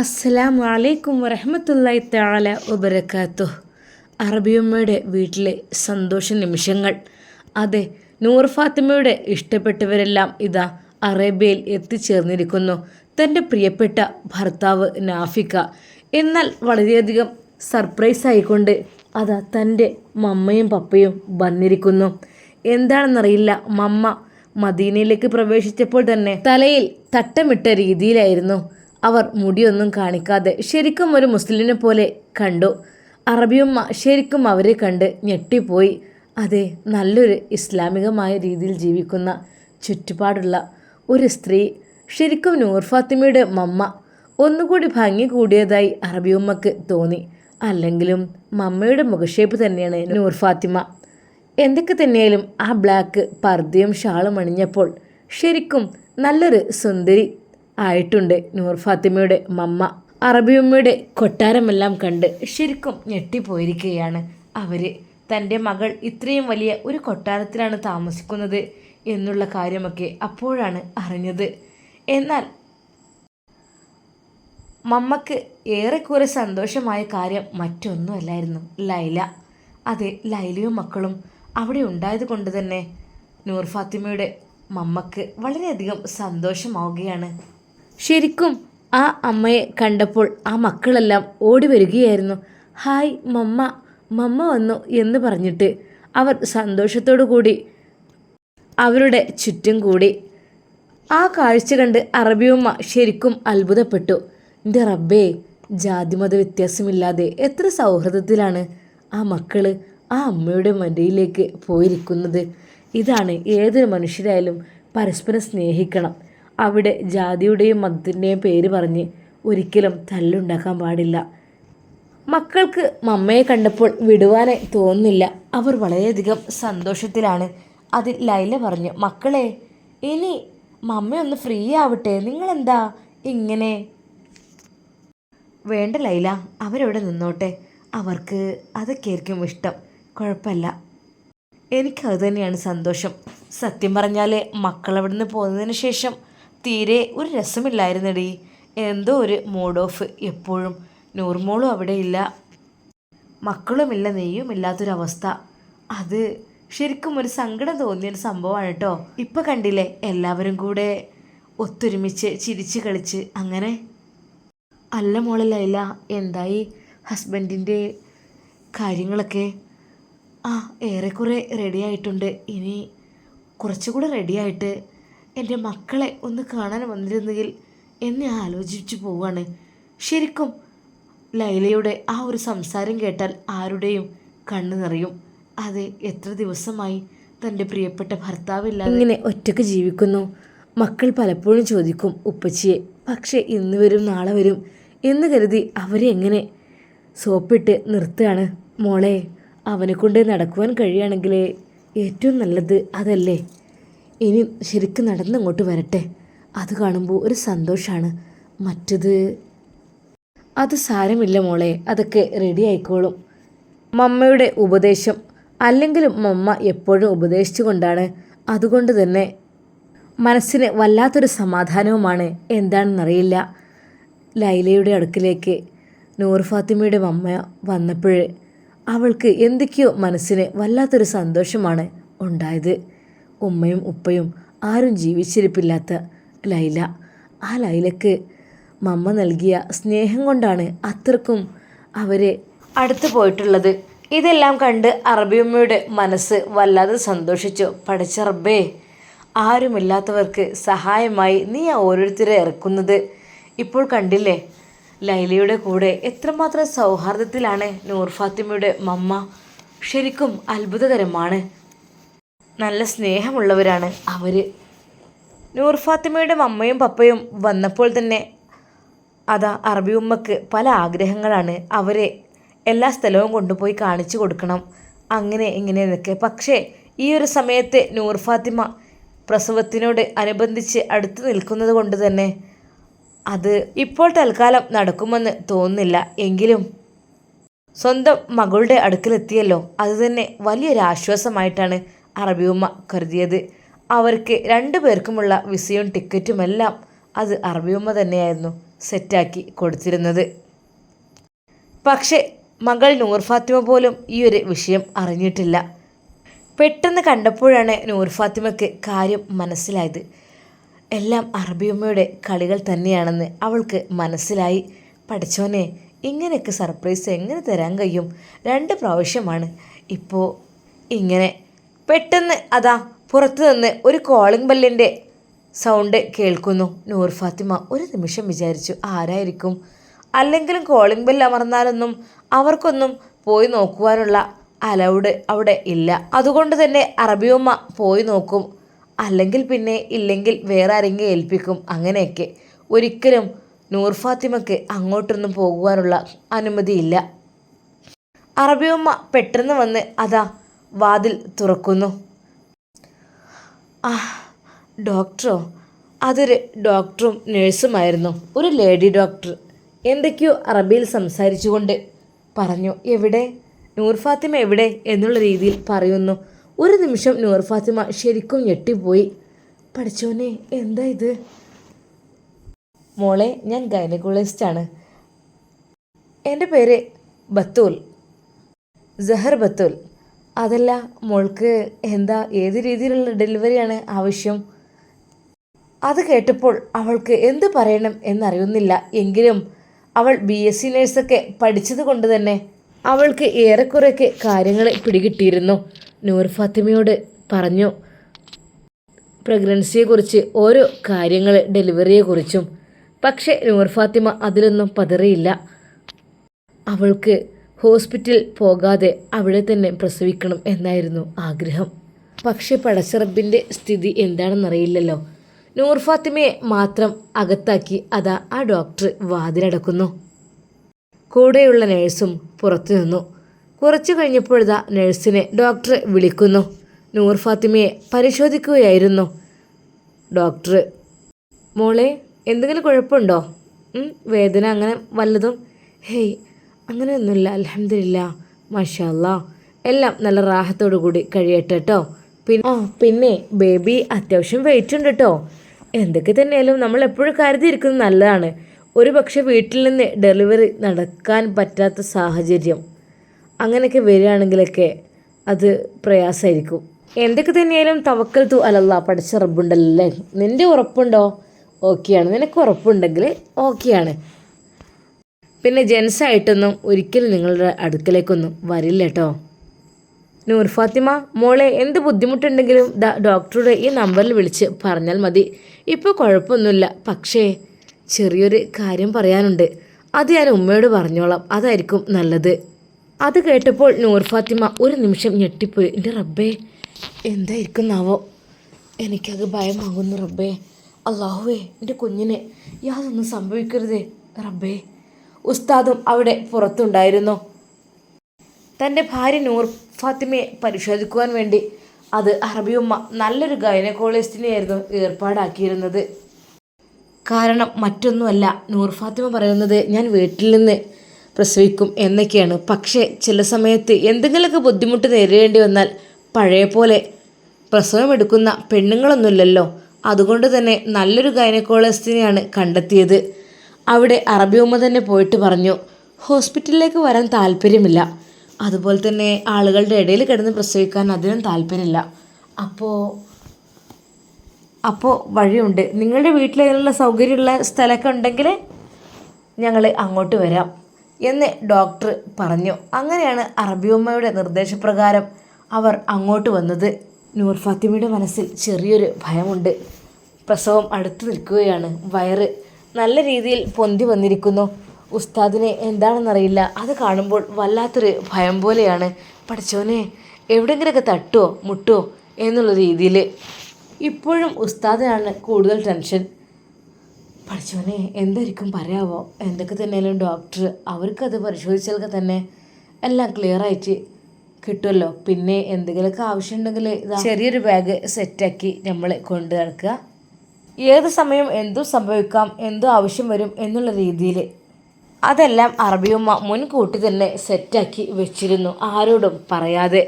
അസ്സലാമു അലൈക്കും വരഹമത്തല്ലായി തആല വബറകാതുഹു അറബിയമ്മയുടെ വീട്ടിലെ സന്തോഷ നിമിഷങ്ങൾ. അതെ നൂർ ഫാത്തിമയുടെ ഇഷ്ടപ്പെട്ടവരെല്ലാം ഇതാ അറേബ്യയിൽ എത്തിച്ചേർന്നിരിക്കുന്നു. തന്റെ പ്രിയപ്പെട്ട ഭർത്താവ് നാഫിക്ക. എന്നാൽ വളരെയധികം സർപ്രൈസ് ആയിക്കൊണ്ട് അതാ തന്റെ മമ്മയും പപ്പയും വന്നിരിക്കുന്നു. എന്താണെന്നറിയില്ല മമ്മ മദീനയിലേക്ക് പ്രവേശിച്ചപ്പോൾ തന്നെ തലയിൽ തട്ടമിട്ട രീതിയിലായിരുന്നു. അവർ മുടിയൊന്നും കാണിക്കാതെ ശരിക്കും ഒരു മുസ്ലിമിനെ പോലെ കണ്ടു. അറബിയമ്മ ശരിക്കും അവരെ കണ്ട് ഞെട്ടിപ്പോയി. അതെ നല്ലൊരു ഇസ്ലാമികമായ രീതിയിൽ ജീവിക്കുന്ന ചുറ്റുപാടുള്ള ഒരു സ്ത്രീ. ശരിക്കും നൂർ ഫാത്തിമയുടെ മമ്മ. ഒന്നുകൂടി ഭംഗി കൂടിയതായി അറബിയമ്മക്ക് തോന്നി. അല്ലെങ്കിലും മമ്മയുടെ മുഖഷേപ്പ് തന്നെയാണ് നൂർ ഫാത്തിമ. എന്തൊക്കെ തന്നെയാലും ആ ബ്ലാക്ക് പർദ്ദയും ഷാളും അണിഞ്ഞപ്പോൾ ശരിക്കും നല്ലൊരു സുന്ദരി ആയിട്ടുണ്ട്. നൂർ ഫാത്തിമയുടെ മമ്മ അറബിയമ്മയുടെ കൊട്ടാരമെല്ലാം കണ്ട് ശരിക്കും ഞെട്ടിപ്പോയിരിക്കുകയാണ് അവർ തന്റെ മകൾ ഇത്രയും വലിയ ഒരു കൊട്ടാരത്തിലാണ് താമസിക്കുന്നത് എന്നുള്ള കാര്യമൊക്കെ അപ്പോഴാണ് അറിഞ്ഞത്. എന്നാൽ മമ്മക്ക് ഏറെക്കുറെ സന്തോഷമായ കാര്യം മറ്റൊന്നുമല്ലായിരുന്നു. ലൈല. അതെ ലൈലയും മക്കളും അവിടെ ഉണ്ടായത് കൊണ്ട് തന്നെ നൂർ ഫാത്തിമയുടെ മമ്മക്ക് വളരെയധികം സന്തോഷമാവുകയാണ്. ശരിക്കും ആ അമ്മയെ കണ്ടപ്പോൾ ആ മക്കളെല്ലാം ഓടി വരികയായിരുന്നു. ഹായ് മമ്മ മമ്മ വന്നു എന്ന് പറഞ്ഞിട്ട് അവർ സന്തോഷത്തോടു കൂടി അവരുടെ ചുറ്റും കൂടി. ആ കാഴ്ച കണ്ട് അറബിയമ്മ ശരിക്കും അത്ഭുതപ്പെട്ടു. എന്റെ റബ്ബേ ജാതിമത വ്യത്യാസമില്ലാതെ എത്ര സൗഹൃദത്തിലാണ് ആ മക്കൾ ആ അമ്മയുടെ മടിയിലേക്ക് പോയിരിക്കുന്നത്. ഇതാണ് ഏതൊരു മനുഷ്യരായാലും പരസ്പരം സ്നേഹിക്കണം. അവിടെ ജാതിയുടെയും മതത്തിന്റെയും പേര് പറഞ്ഞ് ഒരിക്കലും തല്ലുണ്ടാക്കാൻ പാടില്ല. മക്കൾക്ക് മമ്മയെ കണ്ടപ്പോൾ വിടുവാനേ തോന്നുന്നില്ല. അവർ വളരെയധികം സന്തോഷത്തിലാണ്. അതിൽ ലൈല പറഞ്ഞു മക്കളെ ഇനി മമ്മയൊന്ന് ഫ്രീ ആവട്ടെ? നിങ്ങളെന്താ ഇങ്ങനെ? വേണ്ട ലൈല അവരവിടെ നിന്നോട്ടെ. അവർക്ക് അതൊക്കെയായിരിക്കും ഇഷ്ടം. കുഴപ്പമില്ല. എനിക്കത് തന്നെയാണ് സന്തോഷം. സത്യം പറഞ്ഞാൽ മക്കൾ അവിടെ പോകുന്നതിന് ശേഷം തീരെ ഒരു രസമില്ലായിരുന്നടി. എന്തോ ഒരു മൂഡ് ഓഫ് എപ്പോഴും. നൂർമോളും അവിടെ ഇല്ല മക്കളുമില്ല നെയ്യും ഇല്ലാത്തൊരവസ്ഥ അത് ശരിക്കും ഒരു സങ്കടം തോന്നിയൊരു സംഭവമാണ് കേട്ടോ ഇപ്പം കണ്ടില്ലേ എല്ലാവരും കൂടെ ഒത്തൊരുമിച്ച് ചിരിച്ച് കളിച്ച് അങ്ങനെ. അല്ല മോളെ ലൈല എന്തായി ഹസ്ബൻഡിന്റെ കാര്യങ്ങളൊക്കെ? ആ ഏറെക്കുറെ റെഡിയായിട്ടുണ്ട് ഇനി കുറച്ചുകൂടെ റെഡിയായിട്ട് എന്റെ മക്കളെ ഒന്ന് കാണാൻ വന്നിരുന്നെങ്കിൽ എന്നെ ആലോചിച്ചു പോവാണ്. ശരിക്കും ലൈലയുടെ ആ ഒരു സംസാരം കേട്ടാൽ ആരുടെയും കണ്ണു നിറയും. അത് എത്ര ദിവസമായി തന്റെ പ്രിയപ്പെട്ട ഭർത്താവില്ല ഇങ്ങനെ ഒറ്റയ്ക്ക് ജീവിക്കുന്നു. മക്കൾ പലപ്പോഴും ചോദിക്കും ഉപ്പച്ചിയെ പക്ഷേ ഇന്ന് വരും നാളെ വരും എന്ന് കരുതി അവരെ എങ്ങനെ സോപ്പിട്ട് നിർത്തുകയാണ്? മോളെ അവനെ കൊണ്ട് നടക്കുവാൻ കഴിയുകയാണെങ്കിൽ ഏറ്റവും നല്ലത് അതല്ലേ? ഇനി ശരിക്കും നടന്നങ്ങോട്ട് വരട്ടെ. അത് കാണുമ്പോൾ ഒരു സന്തോഷമാണ് മറ്റത് അത് സാരമില്ല മോളെ. അതൊക്കെ റെഡി ആയിക്കോളും. മമ്മയുടെ ഉപദേശം അല്ലെങ്കിലും മമ്മ എപ്പോഴും ഉപദേശിച്ചുകൊണ്ടാണ്. അതുകൊണ്ട് തന്നെ മനസ്സിന് വല്ലാത്തൊരു സമാധാനവുമാണ്. എന്താണെന്നറിയില്ല. ലൈലയുടെ അടുക്കിലേക്ക് നൂർ ഫാത്തിമയുടെ മമ്മ വന്നപ്പോൾ അവൾക്ക് എന്തൊക്കെയോ മനസ്സിന് വല്ലാത്തൊരു സന്തോഷമാണ് ഉണ്ടായത്. ഉമ്മയും ഉപ്പയും ആരും ജീവിച്ചിരിപ്പില്ലാത്ത ലൈല. ആ ലൈലക്ക് മമ്മ നൽകിയ സ്നേഹം കൊണ്ടാണ് അത്രക്കും അവരെ അടുത്തു പോയിട്ടുള്ളത്. ഇതെല്ലാം കണ്ട് അറബിയമ്മയുടെ മനസ്സ് വല്ലാതെ സന്തോഷിച്ചു. പഠിച്ച റബ്ബേ ആരുമില്ലാത്തവർക്ക് സഹായമായി നീ ആ ഓരോരുത്തരെ ഇറക്കുന്നത്. ഇപ്പോൾ കണ്ടില്ലേ ലൈലയുടെ കൂടെ എത്രമാത്രം സൗഹാർദ്ദത്തിലാണ് നൂർ ഫാത്തിമയുടെ മമ്മ. ശരിക്കും അത്ഭുതകരമാണ്. നല്ല സ്നേഹമുള്ളവരാണ് അവർ നൂർ ഫാത്തിമയുടെ മമ്മയും പപ്പയും വന്നപ്പോൾ തന്നെ അതാ അറബി ഉമ്മക്ക് പല ആഗ്രഹങ്ങളാണ് അവരെ എല്ലാ സ്ഥലവും കൊണ്ടുപോയി കാണിച്ചു കൊടുക്കണം. അങ്ങനെ ഇങ്ങനെ എന്നൊക്കെ. പക്ഷേ ഈ ഒരു സമയത്ത് നൂർ ഫാത്തിമ പ്രസവത്തിനോട് അനുബന്ധിച്ച് അടുത്ത് നിൽക്കുന്നത് കൊണ്ട് തന്നെ അത് ഇപ്പോൾ തൽക്കാലം നടക്കുമെന്ന് തോന്നുന്നില്ല. എങ്കിലും സ്വന്തം മകളുടെ അടുക്കലെത്തിയല്ലോ. അത് തന്നെ വലിയൊരു ആശ്വാസമായിട്ടാണ് അറബിയുമ്മ കരുതിയത്. അവർക്ക് രണ്ടു പേർക്കുമുള്ള വിസയും ടിക്കറ്റുമെല്ലാം അത് അറബിയുമ്മ തന്നെയായിരുന്നു സെറ്റാക്കി കൊടുത്തിരുന്നത്. പക്ഷേ മകൾ നൂർ ഫാത്തിമ പോലും ഈ ഒരു വിഷയം അറിഞ്ഞിട്ടില്ല. പെട്ടെന്ന് കണ്ടപ്പോഴാണ് നൂർ ഫാത്തിമയ്ക്ക് കാര്യം മനസ്സിലായത്. എല്ലാം അറബിയമ്മയുടെ കളികൾ തന്നെയാണെന്ന് അവൾക്ക് മനസ്സിലായി. പഠിച്ചോനെ ഇങ്ങനെയൊക്കെ സർപ്രൈസ് എങ്ങനെ തരാൻ കഴിയും? രണ്ട് പ്രാവശ്യമാണ്. ഇപ്പോൾ ഇങ്ങനെ പെട്ടെന്ന് അതാ പുറത്തു നിന്ന് ഒരു കോളിംഗ് ബെല്ലിന്റെ സൗണ്ട് കേൾക്കുന്നു. നൂർ ഫാത്തിമ ഒരു നിമിഷം വിചാരിച്ചു ആരായിരിക്കും? അല്ലെങ്കിലും കോളിംഗ് ബെൽ അമർന്നാലൊന്നും അവർക്കൊന്നും പോയി നോക്കുവാനുള്ള അലൗഡ് അവിടെ ഇല്ല. അതുകൊണ്ട് തന്നെ അറബിയമ്മ പോയി നോക്കും. അല്ലെങ്കിൽ പിന്നെ ഇല്ലെങ്കിൽ വേറെ ആരെങ്കിലും ഏൽപ്പിക്കും. അങ്ങനെയൊക്കെ. ഒരിക്കലും നൂർ ഫാത്തിമയ്ക്ക് അങ്ങോട്ടൊന്നും പോകുവാനുള്ള അനുമതിയില്ല. അറബിയമ്മ പെട്ടെന്ന് വന്ന് അതാ വാതിൽ തുറക്കുന്നു. ആ ഡോക്ടറോ? അതൊരു ഡോക്ടറും നഴ്സുമായിരുന്നു. ഒരു ലേഡി ഡോക്ടർ. എന്തൊക്കെയോ അറബിയിൽ സംസാരിച്ചുകൊണ്ട് പറഞ്ഞു എവിടെ? നൂർ ഫാത്തിമ എവിടെ? എന്നുള്ള രീതിയിൽ പറയുന്നു. ഒരു നിമിഷം നൂർ ഫാത്തിമ ശരിക്കും ഞെട്ടിപ്പോയി. പഠിച്ചോനെ എന്താ ഇത്? മോളെ ഞാൻ ഗൈനക്കോളജിസ്റ്റാണ്. എന്റെ പേര് ബത്തൂൽ. ജഹർ ബത്തൂൽ. അതല്ല മോൾക്ക് എന്താ ഏത് രീതിയിലുള്ള ഡെലിവറിയാണ് ആവശ്യം? അത് കേട്ടപ്പോൾ അവൾക്ക് എന്ത് പറയണം എന്നറിയുന്നില്ല. എങ്കിലും അവൾ ബി എസ് സി നേഴ്സൊക്കെ പഠിച്ചത് കൊണ്ട് തന്നെ അവൾക്ക് ഏറെക്കുറെയൊക്കെ കാര്യങ്ങൾ പിടികിട്ടിയിരുന്നു. നൂർ ഫാത്തിമയോട് പറഞ്ഞു പ്രഗ്നൻസിയെക്കുറിച്ച് ഓരോ കാര്യങ്ങൾ ഡെലിവറിയെക്കുറിച്ചും. പക്ഷേ നൂർ ഫാത്തിമ അതിലൊന്നും പതറിയില്ല. അവൾക്ക് ഹോസ്പിറ്റൽ പോകാതെ അവിടെ തന്നെ പ്രസവിക്കണം എന്നായിരുന്നു ആഗ്രഹം. പക്ഷേ പടച്ചറബിന്റെ സ്ഥിതി എന്താണെന്നറിയില്ലല്ലോ. നൂർ ഫാത്തിമയെ മാത്രം അകത്താക്കി അതാ ആ ഡോക്ടർ വാതിലടക്കുന്നു. കൂടെയുള്ള നഴ്സും പുറത്തു നിന്നു. കുറച്ചു കഴിഞ്ഞപ്പോഴതാ നഴ്സിനെ ഡോക്ടർ വിളിക്കുന്നു. നൂർ ഫാത്തിമയെ പരിശോധിക്കുകയായിരുന്നു. ഡോക്ടർ മോളെ എന്തെങ്കിലും കുഴപ്പമുണ്ടോ? വേദന അങ്ങനെ വല്ലതും? ഹേയ് അങ്ങനെയൊന്നുമില്ല അലഹമില്ല മഷാല്ല എല്ലാം നല്ല റാഹത്തോടു കൂടി കഴിയട്ടെ കേട്ടോ പിന്നെ ആ പിന്നെ ബേബി അത്യാവശ്യം വെയിറ്റ് ഉണ്ട് കേട്ടോ എന്തൊക്കെ തന്നെയാലും നമ്മൾ എപ്പോഴും കരുതിയിരിക്കുന്നത് നല്ലതാണ്. ഒരു പക്ഷെ വീട്ടിൽ നിന്ന് ഡെലിവറി നടക്കാൻ പറ്റാത്ത സാഹചര്യം. അങ്ങനെയൊക്കെ വരികയാണെങ്കിലൊക്കെ അത് പ്രയാസമായിരിക്കും. എന്തൊക്കെ തന്നെയാലും തവക്കൽ തു അലല്ല പഠിച്ച റബ്ബുണ്ടല്ലേ? നിന്റെ ഉറപ്പുണ്ടോ? ഓക്കെയാണ്. നിനക്ക് ഉറപ്പുണ്ടെങ്കിൽ ഓക്കെയാണ്. പിന്നെ ജെൻസായിട്ടൊന്നും ഒരിക്കലും നിങ്ങളുടെ അടുക്കലേക്കൊന്നും വരില്ല കേട്ടോ നൂർ ഫാത്തിമ മോളെ എന്ത് ബുദ്ധിമുട്ടുണ്ടെങ്കിലും ഡോക്ടറുടെ ഈ നമ്പറിൽ വിളിച്ച് പറഞ്ഞാൽ മതി. ഇപ്പോൾ കുഴപ്പമൊന്നുമില്ല. പക്ഷേ ചെറിയൊരു കാര്യം പറയാനുണ്ട്. അത് ഞാൻ ഉമ്മയോട് പറഞ്ഞോളാം. അതായിരിക്കും നല്ലത്. അത് കേട്ടപ്പോൾ നൂർ ഫാത്തിമ ഒരു നിമിഷം ഞെട്ടിപ്പോയി. എന്റെ റബ്ബേ എന്തായിരിക്കും എന്തായിരിക്കുന്നാവോ? എനിക്കത് ഭയമാകുന്നു റബ്ബേ. അള്ളാഹുവേ എന്റെ കുഞ്ഞിനെ യാതൊന്നും സംഭവിക്കരുതേ. റബ്ബേ. ഉസ്താദും അവിടെ പുറത്തുണ്ടായിരുന്നു. തന്റെ ഭാര്യ നൂർ ഫാത്തിമയെ പരിശോധിക്കുവാൻ വേണ്ടി അത് അറബിയുമ്മ നല്ലൊരു ഗൈനക്കോളജിസ്റ്റിനെയായിരുന്നു ഏർപ്പാടാക്കിയിരുന്നത്. കാരണം മറ്റൊന്നുമല്ല നൂർ ഫാത്തിമ പറയുന്നത് ഞാൻ വീട്ടിൽ നിന്ന് പ്രസവിക്കും എന്നൊക്കെയാണ്. പക്ഷേ ചില സമയത്ത് എന്തെങ്കിലുമൊക്കെ ബുദ്ധിമുട്ട് നേരിടേണ്ടി വന്നാൽ പഴയ പോലെ പ്രസവമെടുക്കുന്ന പെണ്ണുങ്ങളൊന്നുമില്ലല്ലോ. അതുകൊണ്ട് തന്നെ നല്ലൊരു ഗൈനക്കോളജിസ്റ്റിനെയാണ് കണ്ടെത്തിയത്. അവിടെ അറബിയുമ്മ തന്നെ പോയിട്ട് പറഞ്ഞു ഹോസ്പിറ്റലിലേക്ക് വരാൻ താല്പര്യമില്ല. അതുപോലെ തന്നെ ആളുകളുടെ ഇടയിൽ കിടന്ന് പ്രസവിക്കാൻ അതിനും താല്പര്യമില്ല. അപ്പോൾ അപ്പോൾ വഴിയുണ്ട്. നിങ്ങളുടെ വീട്ടിൽ അതിനുള്ള സൗകര്യമുള്ള സ്ഥലമൊക്കെ ഉണ്ടെങ്കിൽ ഞങ്ങൾ അങ്ങോട്ട് വരാം. എന്ന് ഡോക്ടർ പറഞ്ഞു. അങ്ങനെയാണ് അറബിയമ്മയുടെ നിർദ്ദേശപ്രകാരം അവർ അങ്ങോട്ട് വന്നത്. നൂർ ഫാത്തിമയുടെ മനസ്സിൽ ചെറിയൊരു ഭയമുണ്ട്. പ്രസവം അടുത്ത് നിൽക്കുകയാണ്. വയറ് നല്ല രീതിയിൽ പൊന്തി വന്നിരിക്കുന്നു. ഉസ്താദിനെ എന്താണെന്നറിയില്ല. അത് കാണുമ്പോൾ വല്ലാത്തൊരു ഭയം പോലെയാണ്. പഠിച്ചോനെ എവിടെയെങ്കിലുമൊക്കെ തട്ടോ മുട്ടോ? എന്നുള്ള രീതിയിൽ ഇപ്പോഴും ഉസ്താദിനാണ് കൂടുതൽ ടെൻഷൻ. പഠിച്ചോനെ എന്തായിരിക്കും പറയാവോ? എന്തൊക്കെ തന്നെയാലും ഡോക്ടർ അവർക്കത് പരിശോധിച്ചാൽ തന്നെ എല്ലാം ക്ലിയർ ആയിട്ട് കിട്ടുമല്ലോ. പിന്നെ എന്തെങ്കിലുമൊക്കെ ആവശ്യമുണ്ടെങ്കിൽ ചെറിയൊരു ബാഗ് സെറ്റാക്കി നമ്മൾ കൊണ്ടു നടക്കുക. ഏത് സമയം എന്തു സംഭവിക്കാം എന്തു ആവശ്യം വരും എന്നുള്ള രീതിയിൽ അതെല്ലാം അറബിയമ്മ മുൻകൂട്ടി തന്നെ സെറ്റാക്കി വെച്ചിരുന്നു ആരോടും പറയാതെ.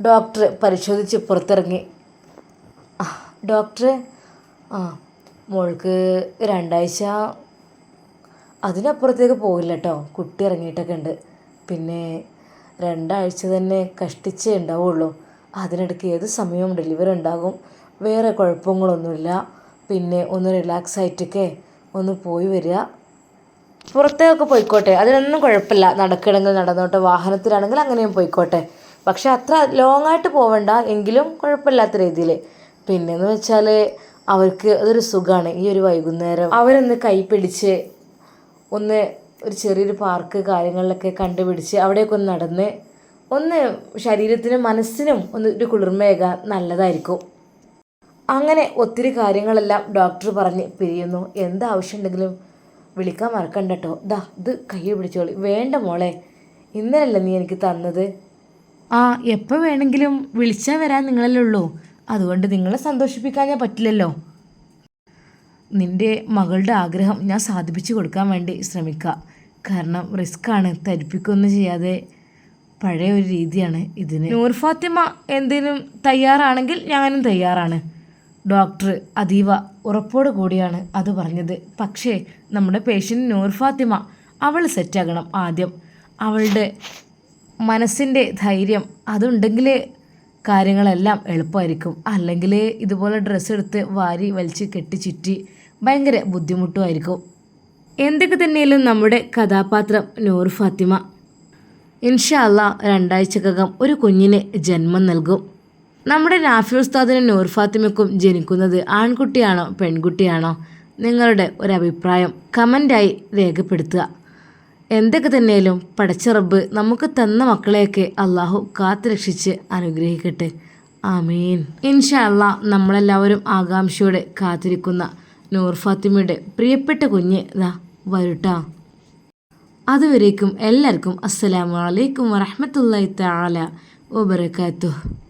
ഡോക്ടർ പരിശോധിച്ച് പുറത്തിറങ്ങി. ആ ഡോക്ടറെ ആ മോൾക്ക് രണ്ടാഴ്ച അതിനപ്പുറത്തേക്ക് പോകില്ല കേട്ടോ കുട്ടി ഇറങ്ങിയിട്ടൊക്കെ ഉണ്ട്. പിന്നെ രണ്ടാഴ്ച തന്നെ കഷ്ടിച്ചേ ഉണ്ടാവുള്ളൂ. അതിനിടയ്ക്ക് ഏത് സമയവും ഡെലിവറി ഉണ്ടാകും. വേറെ കുഴപ്പങ്ങളൊന്നുമില്ല. പിന്നെ ഒന്ന് റിലാക്സ് ആയിട്ടൊക്കെ ഒന്ന് പോയി വരിക. പുറത്തേക്കൊക്കെ പോയിക്കോട്ടെ. അതിനൊന്നും കുഴപ്പമില്ല. നടക്കണമെങ്കിൽ നടന്നോട്ടെ. വാഹനത്തിലാണെങ്കിൽ അങ്ങനെയും പോയിക്കോട്ടെ. പക്ഷേ അത്ര ലോങ് ആയിട്ട് പോവണ്ട. എങ്കിലും കുഴപ്പമില്ലാത്ത രീതിയിൽ. പിന്നെന്ന് വെച്ചാൽ അവർക്ക് അതൊരു സുഖമാണ്. ഈ ഒരു വൈകുന്നേരം അവരൊന്ന് കൈപ്പിടിച്ച് ഒന്ന് ഒരു ചെറിയൊരു പാർക്ക് കാര്യങ്ങളിലൊക്കെ കണ്ടുപിടിച്ച് അവിടെയൊക്കെ ഒന്ന് നടന്ന് ഒന്ന് ശരീരത്തിനും മനസ്സിനും ഒന്ന് ഒരു കുളിർമയേകാൻ നല്ലതായിരിക്കും. അങ്ങനെ ഒത്തിരി കാര്യങ്ങളെല്ലാം ഡോക്ടർ പറഞ്ഞ് പിരിയുന്നു. എന്താവശ്യമുണ്ടെങ്കിലും വിളിക്കാൻ മറക്കണ്ട കേട്ടോ ദാ ഇത് കൈ പിടിച്ചോളി. വേണ്ട മോളെ ഇന്നലല്ലേ നീ എനിക്ക് തന്നത്? ആ എപ്പോൾ വേണമെങ്കിലും വിളിച്ചാൽ വരാൻ നിങ്ങളല്ലേ ഉള്ളൂ. അതുകൊണ്ട് നിങ്ങളെ സന്തോഷിപ്പിക്കാൻ ഞാൻ പറ്റില്ലല്ലോ. നിന്റെ മകളുടെ ആഗ്രഹം ഞാൻ സാധിപ്പിച്ചു കൊടുക്കാൻ വേണ്ടി ശ്രമിക്കുക കാരണം റിസ്ക്കാണ് തരിപ്പിക്കൊന്നും ചെയ്യാതെ പഴയ ഒരു രീതിയാണ് ഇതിന്. നൂർ ഫാത്തിമ എന്തിനും തയ്യാറാണെങ്കിൽ ഞാനും തയ്യാറാണ്. ഡോക്ടർ അതീവ ഉറപ്പോട് കൂടിയാണ് അത് പറഞ്ഞത്. പക്ഷേ നമ്മുടെ പേഷ്യന്റ് നൂർ ഫാത്തിമ അവൾ സെറ്റാകണം ആദ്യം. അവളുടെ മനസ്സിന്റെ ധൈര്യം അതുണ്ടെങ്കിലേ കാര്യങ്ങളെല്ലാം എളുപ്പമായിരിക്കും. അല്ലെങ്കിൽ ഇതുപോലെ ഡ്രസ്സ് എടുത്ത് വാരി വലിച്ച് കെട്ടി ചുറ്റി ഭയങ്കര ബുദ്ധിമുട്ടുമായിരിക്കും. എന്തൊക്കെ തന്നെയാലും നമ്മുടെ കഥാപാത്രം നൂർ ഫാത്തിമ. ഇൻഷാല്ല രണ്ടാഴ്ചക്കകം ഒരു കുഞ്ഞിന് ജന്മം നൽകും. നമ്മുടെ നാഫി ഉസ്താദിനും നൂർ ഫാത്തിമയ്ക്കും ജനിക്കുന്നത് ആൺകുട്ടിയാണോ പെൺകുട്ടിയാണോ? നിങ്ങളുടെ ഒരഭിപ്രായം കമന്റായി രേഖപ്പെടുത്തുക. എന്തൊക്കെ തന്നെയാലും പടച്ച റബ്ബ് നമുക്ക് തന്ന മക്കളെയൊക്കെ അള്ളാഹു കാത്തുരക്ഷിച്ച് അനുഗ്രഹിക്കട്ടെ. ആമീൻ. ഇൻഷാ അല്ലാ നമ്മളെല്ലാവരും ആകാംക്ഷയോടെ കാത്തിരിക്കുന്ന നൂർ ഫാത്തിമയുടെ പ്രിയപ്പെട്ട കുഞ്ഞ് ദാ വരട്ടാ. അതുവരേക്കും എല്ലാവർക്കും അസ്സലാമു അലൈക്കും വറഹ്മത്തുള്ളാഹി തആല വബറകാതുഹു.